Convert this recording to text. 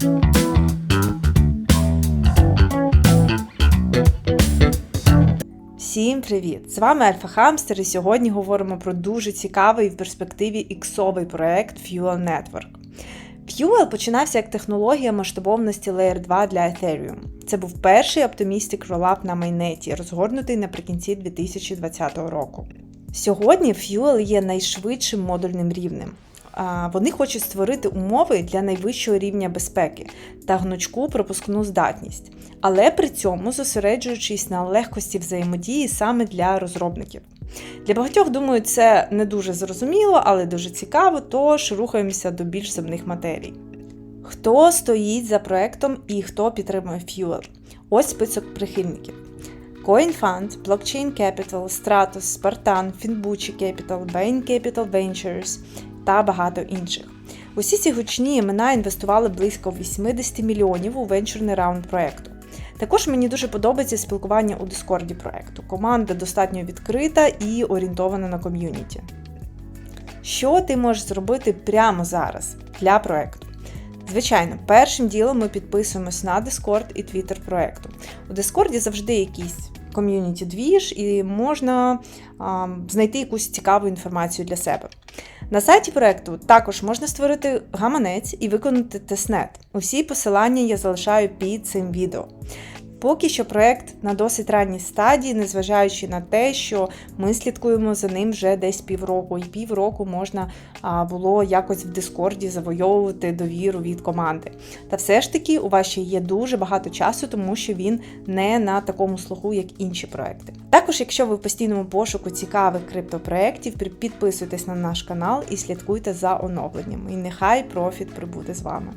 Всім привіт! З вами Альфа Хамстер, і сьогодні говоримо про дуже цікавий в перспективі іксовий проект Fuel Network. Fuel починався як технологія масштабовності Layer 2 для Ethereum. Це був перший Optimistic Rollup на майнеті, розгорнутий наприкінці 2020 року. Сьогодні Fuel є найшвидшим модульним рівнем. Вони хочуть створити умови для найвищого рівня безпеки та гнучку пропускну здатність, але при цьому зосереджуючись на легкості взаємодії саме для розробників. Для багатьох, думаю, це не дуже зрозуміло, але дуже цікаво, тож рухаємося до більш земних матерій. Хто стоїть за проектом і хто підтримує Fuel? Ось список прихильників. CoinFund, Blockchain Capital, Stratos, Spartan, Finbucci Capital, Bain Capital Ventures та багато інших. Усі ці гучні імена інвестували близько 80 мільйонів у венчурний раунд проекту. Також мені дуже подобається спілкування у Дискорді проекту. Команда достатньо відкрита і орієнтована на ком'юніті. Що ти можеш зробити прямо зараз для проекту? Звичайно, першим ділом ми підписуємось на Discord і Twitter проекту. У Discord завжди якийсь ком'юніті двіж, і можна а, знайти якусь цікаву інформацію для себе. На сайті проекту також можна створити гаманець і виконати тестнет. Усі посилання я залишаю під цим відео. Поки що проект на досить ранній стадії, незважаючи на те, що ми слідкуємо за ним вже десь півроку, і півроку можна було якось в Дискорді завойовувати довіру від команди. Та все ж таки у вас ще є дуже багато часу, тому що він не на такому слуху, як інші проекти. Також, якщо ви в постійному пошуку цікавих криптопроєктів, підписуйтесь на наш канал і слідкуйте за оновленнями. І нехай профіт прибуде з вами.